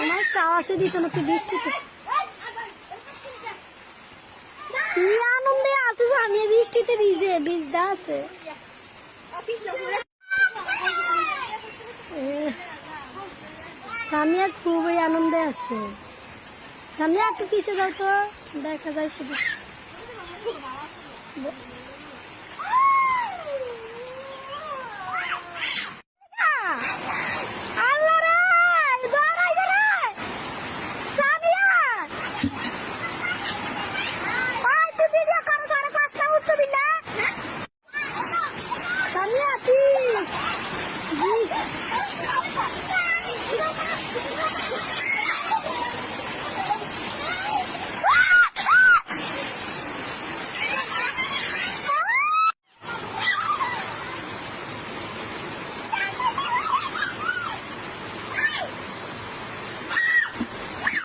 আমার সাহসে দিত না তুই বৃষ্টিতে। কি আনন্দে আছিস? আমি বৃষ্টিতে ভিজে ভিজদা আছে। সামিয়া খুবই আনন্দে আছে। সামিয়া, একটু পিছিয়ে যাও তো। দেখা যায় শুধু। Hi.